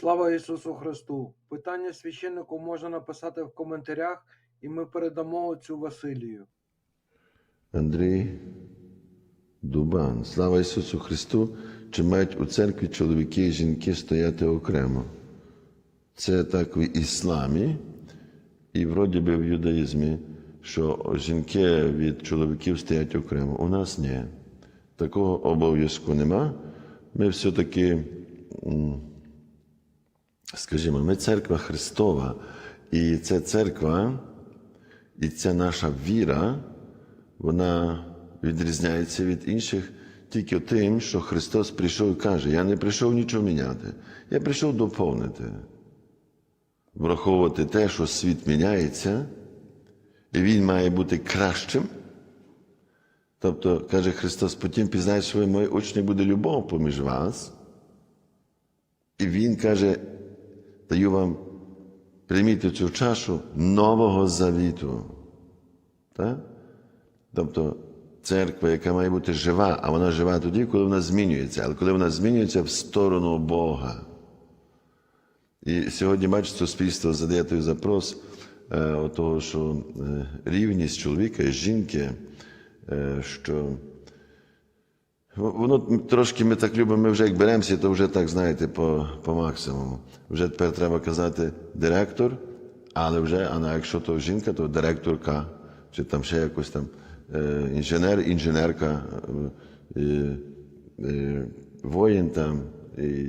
Слава Ісусу Христу! Питання священнику можна написати в коментарях, і ми передамо отцю Василію. Андрій Дубан. Слава Ісусу Христу! Чи мають у церкві чоловіки і жінки стояти окремо? Це так в ісламі і вроді би в юдаїзмі, що жінки від чоловіків стоять окремо. У нас ні. Такого обов'язку нема. Ми все-таки, скажімо, ми церква Христова, і ця церква, і ця наша віра, вона відрізняється від інших тільки тим, що Христос прийшов і каже: Я не прийшов нічого міняти, я прийшов доповнити, враховувати те, що світ міняється, і Він має бути кращим. Тобто, каже Христос, потім пізнаєш, що ви мої учні буде любов поміж вас. І Він каже, даю вам прийміть цю чашу нового завіту. Так? Тобто церква, яка має бути жива, а вона жива тоді, коли вона змінюється, але коли вона змінюється в сторону Бога. І сьогодні, бачите, суспільство задає той запрос е, того, що е, рівність чоловіка і жінки, е, що Воно трошки ми так любимо, ми вже як беремося, то вже так, знаєте, по, по максимуму. Вже тепер треба казати директор, але вже, а якщо то жінка, то директорка, чи там ще якось там е, інженер, інженерка, е, е, воїн там, і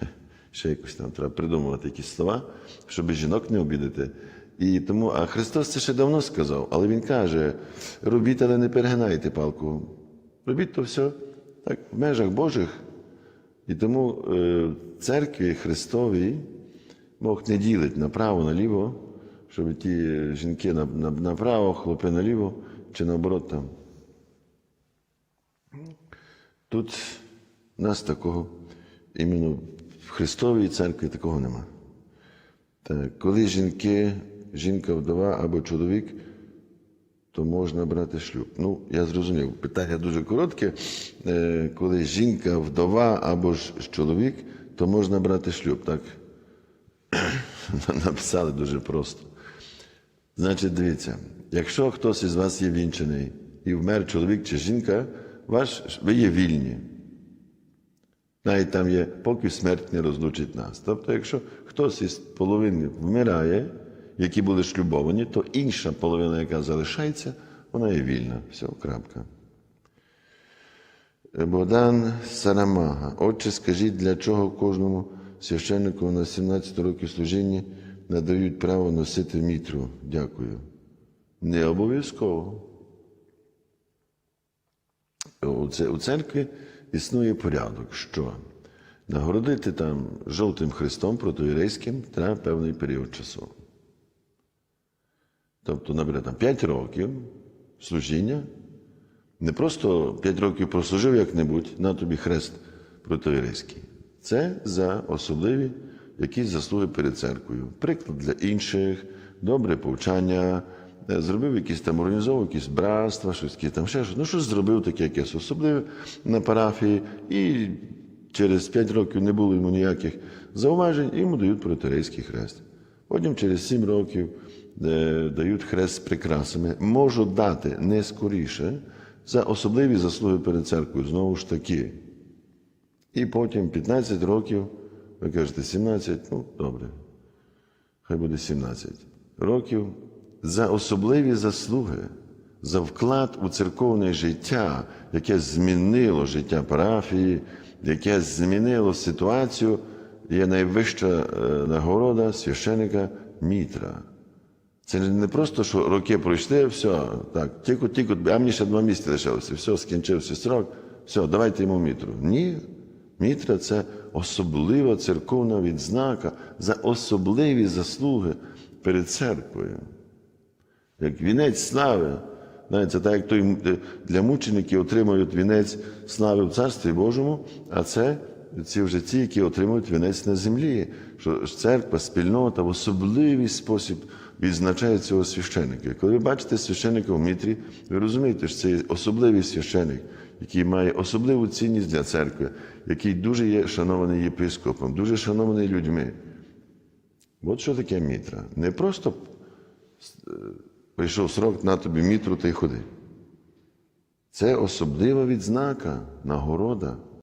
ще якось там треба придумувати якісь слова, щоб жінок не обідати. І тому, а Христос це ще давно сказав, але Він каже: робіть, але не перегинайте палку. Робіть то все так, в межах Божих. І тому е, в церкві Христовій Бог не ділить направо, наліво, щоб ті жінки на- на- направо, хлопи наліво, чи наоборот там. Тут нас такого, іменно в Христовій церкві такого нема. Так, коли жінки, жінка вдова або чоловік, то можна брати шлюб. Ну, я зрозумів, питання дуже коротке. Е, Коли жінка вдова або ж чоловік, то можна брати шлюб, так? Написали дуже просто. Значить, дивіться, якщо хтось із вас є вінчений і вмер чоловік чи жінка, ваш, ви є вільні. Навіть там є, поки смерть не розлучить нас. Тобто, якщо хтось із половини вмирає, які були шлюбовані, то інша половина, яка залишається, вона є вільна. Все, крапка. Богдан Сарамага. Отче, скажіть, для чого кожному священнику на 17 років служіння надають право носити мітру? Дякую. Не обов'язково. У церкві існує порядок, що нагородити там жовтим хрестом протоєрейським треба певний період часу. Тобто, наприклад, там 5 років служіння, не просто 5 років прослужив як-небудь, на тобі хрест протоєрейський. Це за особливі якісь заслуги перед церквою. Приклад для інших, добре повчання, е, зробив якісь там, організовував якісь братства, щось там ще щось. Ну, щось зробив таке якесь особливе на парафії, і через 5 років не було йому ніяких зауважень, і йому дають протиерейський хрест. Потім через 7 років е, дають хрест прикрасами. Можуть дати не скоріше за особливі заслуги перед церквою, знову ж таки. І потім 15 років, ви кажете 17, ну добре, хай буде 17 років за особливі заслуги, за вклад у церковне життя, яке змінило життя парафії, яке змінило ситуацію, є найвища е, нагорода священика Мітра. Це не просто, що роки пройшли, все, так, тільки, тільки, а мені ще два місяці лишилося, все, скінчився срок, все, давайте йому мітру. Ні, мітра це особлива церковна відзнака за особливі заслуги перед церквою. Як вінець слави. Знаєте, це так, як той е, для мучеників отримують вінець слави в Царстві Божому, а це ці вже ті, які отримують вінець на землі. Що церква, спільнота в особливий спосіб відзначає цього священника. Коли ви бачите священника в мітрі, ви розумієте, що це особливий священик, який має особливу цінність для церкви, який дуже є шанований єпископом, дуже шанований людьми. От що таке мітра. Не просто е, прийшов срок на тобі мітру та й ходи. Це особлива відзнака, нагорода.